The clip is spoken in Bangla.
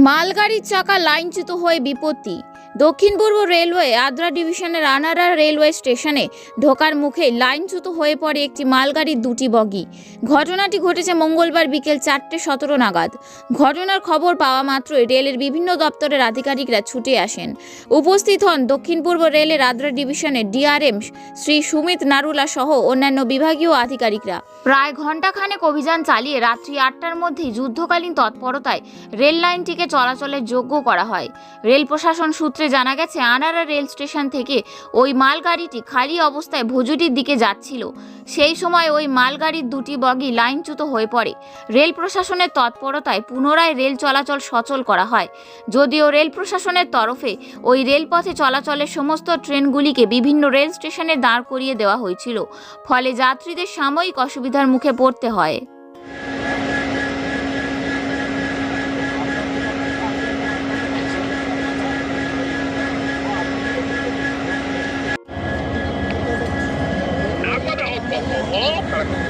মালগাড়ির চাকা লাইনচ্যুত হয়ে বিপত্তি। দক্ষিণ পূর্ব রেলওয়ে আদ্রা ডিভিশনের আনারা রেলওয়ে স্টেশনে ঢোকার মুখে লাইনচ্যুত হয়ে পড়ে একটি মালগাড়ির দুটি বগি। ঘটনাটি ঘটেছে মঙ্গলবার বিকেল চারটে সতেরো নাগাদ। ঘটনার খবর পাওয়া মাত্রই রেলের বিভিন্ন দপ্তরের আধিকারিকরা ছুটে আসেন। উপস্থিত হন দক্ষিণ পূর্ব রেলের আদ্রা ডিভিশনের ডিআরএম শ্রী সুমিত নারুলা সহ অন্যান্য বিভাগীয় আধিকারিকরা। প্রায় ঘণ্টাখানেক অভিযান চালিয়ে রাত্রি আটটার মধ্যেই যুদ্ধকালীন তৎপরতায় রেল লাইনটিকে চলাচলের যোগ্য করা হয়। রেল প্রশাসন সূত্রে জানা গেছে, আনারা রেল স্টেশন থেকে ওই মালগাড়িটি খালি অবস্থায় ভুজুটির দিকে যাচ্ছিল। সেই সময় ওই মালগাড়ির দুটি বগি লাইনচ্যুত হয়ে পড়ে। রেল প্রশাসনের তৎপরতায় পুনরায় রেল চলাচল সচল করা হয়। যদিও রেল প্রশাসনের তরফে ওই রেলপথে চলাচলের সমস্ত ট্রেনগুলিকে বিভিন্ন রেল স্টেশনে দাঁড় করিয়ে দেওয়া হয়েছিল। ফলে যাত্রীদের সাময়িক অসুবিধার মুখে পড়তে হয়। Oh,